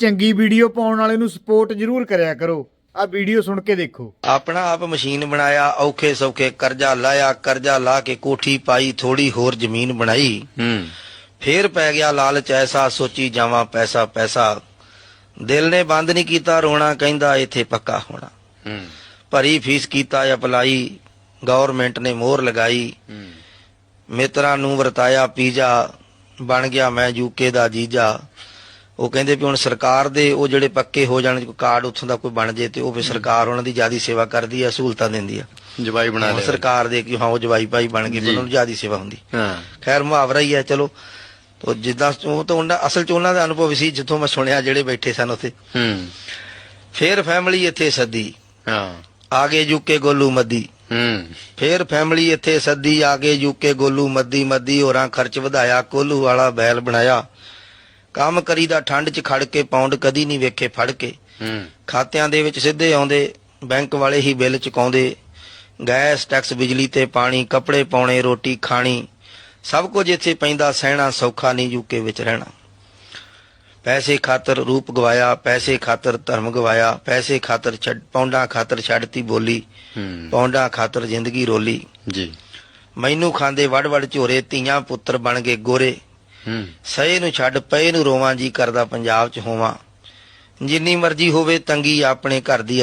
ਚੰਗੀ ਵੀਡੀਓ ਪਾਉਣ ਵਾਲੇ ਨੂੰ ਸਪੋਰਟ ਜ਼ਰੂਰ ਕਰਿਆ ਕਰੋ। ਆ ਵੀਡੀਓ ਸੁਣ ਕੇ ਦੇਖੋ। ਆਪਣਾ ਆਪ ਮਸ਼ੀਨ ਬਣਾਇਆ ਔਖੇ ਸੌਖੇ ਕਰਜ਼ਾ ਲਾਇਆ ਕਰਜ਼ਾ ਲਾ ਕੇ ਕੋਠੀ ਪਾਈ ਥੋੜੀ ਹੋਰ ਜ਼ਮੀਨ ਬਣਾਈ। ਹੂੰ। ਫੇਰ ਪੈ ਗਿਆ ਲਾਲਚ ਐਸਾ ਸੋਚੀ ਜਾਵਾਂ ਪੈਸਾ ਪੈਸਾ। ਦਿਲ ਨੇ ਬੰਦ ਨਹੀਂ ਕੀਤਾ ਰੋਣਾ ਕਹਿੰਦਾ ਇੱਥੇ ਪੱਕਾ ਹੋਣਾ। ਹੂੰ। ਭਰੀ ਫੀਸ ਕੀਤਾ ਅਪਲਾਈ। ਗਵਰਨਮੈਂਟ ਨੇ ਮੋਹਰ ਲਗਾਈ। ਹੂੰ। ਮਿੱਤਰਾਂ ਨੂੰ ਵਰਤਾਇਆ ਪੀਜਾ। ਬਣ ਗਿਆ ਮੈਂ ਯੂਕੇ ਦਾ ਜੀਜਾ। ਉਹ ਕਹਿੰਦੇ ਵੀ ਹੁਣ ਸਰਕਾਰ ਦੇ ਉਹ ਜਿਹੜੇ ਪੱਕੇ ਹੋ ਜਾਣ ਕੋਈ ਕਾਰਡ ਉੱਥੋਂ ਦਾ ਕੋਈ ਬਣ ਜੇ ਤੇ ਉਹ ਵੀ ਸਰਕਾਰ ਉਹਨਾਂ ਦੀ ਜਿਆਦੀ ਸੇਵਾ ਕਰਦੀ ਆ ਸਹੂਲਤਾਂ ਦਿੰਦੀ ਆ। ਜਵਾਈ ਬਣਾ ਲਿਆ। ਸਰਕਾਰ ਦੇ ਕਿ ਹਾਂ ਉਹ ਜਵਾਈ ਭਾਈ ਬਣ ਗਏ। ਉਹਨਾਂ ਨੂੰ ਜਿਆਦੀ ਸੇਵਾ ਹੁੰਦੀ। ਹਾਂ। ਖੈਰ ਮੁਹਾਵਰਾ ਹੀ ਹੈ ਚਲੋ। ਤੋ ਜਿੱਦਾਂ ਉਹ ਤਾਂ ਉਹਨਾਂ ਅਸਲ ਚ ਉਹਨਾਂ ਦਾ ਅਨੁਭਵ ਸੀ ਜਿੱਥੋਂ ਮੈਂ ਸੁਣਿਆ ਜਿਹੜੇ ਬੈਠੇ ਸਨ ਉੱਥੇ। ਹੂੰ। ਫੇਰ ਫੈਮਿਲੀ ਇੱਥੇ ਸੱਦੀ। ਹਾਂ। ਆਗੇ ਯੂਕੇ ਗੋਲੂ ਮੱਦੀ। ਹੂੰ। ਫੇਰ ਫੈਮਿਲੀ ਇੱਥੇ ਸੱਦੀ ਆਗੇ ਯੂਕੇ ਗੋਲੂ ਮੱਦੀ ਮੱਦੀ ਹੋਰਾਂ ਖਰਚ ਵਧਾਇਆ ਕੋਲੂ ਵਾਲਾ ਬੈਲ ਬਣਾਇਆ। ਕੰਮ ਕਰੀਦਾ ਠੰਡ 'ਚ ਖੜ ਕੇ ਪੌਂਡ ਕਦੀ ਨਹੀਂ ਵੇਖੇ ਫੜ ਕੇ। ਖਾਤਿਆਂ ਦੇ ਵਿੱਚ ਸਿੱਧੇ ਆਉਂਦੇ ਬੈਂਕ ਵਾਲੇ ਹੀ ਬਿੱਲ ਚੁਕਾਉਂਦੇ। ਗੈਸ ਟੈਕਸ ਬਿਜਲੀ ਤੇ ਪਾਣੀ ਕੱਪੜੇ ਪਾਉਣੇ ਰੋਟੀ ਖਾਣੀ। ਸਭ ਕੁਝ ਇੱਥੇ ਪੈਂਦਾ ਸਹਿਣਾ ਸੌਖਾ ਨਹੀਂ ਯੂਕੇ ਵਿੱਚ ਰਹਿਣਾ। ਪੈਸੇ ਖਾਤਰ ਰੂਪ ਗਵਾਇਆ ਪੈਸੇ ਖਾਤਰ ਧਰਮ ਗਵਾਇਆ ਪੈਸੇ ਖਾਤਰ ਛੱਡ ਪੌਂਡਾਂ ਖਾਤਰ ਛੱਡਤੀ ਬੋਲੀ। ਪੌਂਡਾਂ ਖਾਤਰ ਜ਼ਿੰਦਗੀ ਰੋਲੀ। ਜੀ। ਮੈਨੂੰ ਖਾਂਦੇ ਵੜ ਵੜ ਝੋਰੇ ਧੀਆਂ ਪੁੱਤਰ ਬਣ ਗਏ ਗੋਰੇ। ਸਹੇ ਨੂੰ ਛੱਡ, ਪਏ ਨੂੰ ਰੋਵਾਂ ਜੀ ਕਰਦਾ ਪੰਜਾਬ 'ਚ ਹੋਵਾਂ। ਜਿੰਨੀ ਮਰਜ਼ੀ ਹੋਵੇ, ਤੰਗੀ ਆਪਣੇ ਘਰ ਦੀ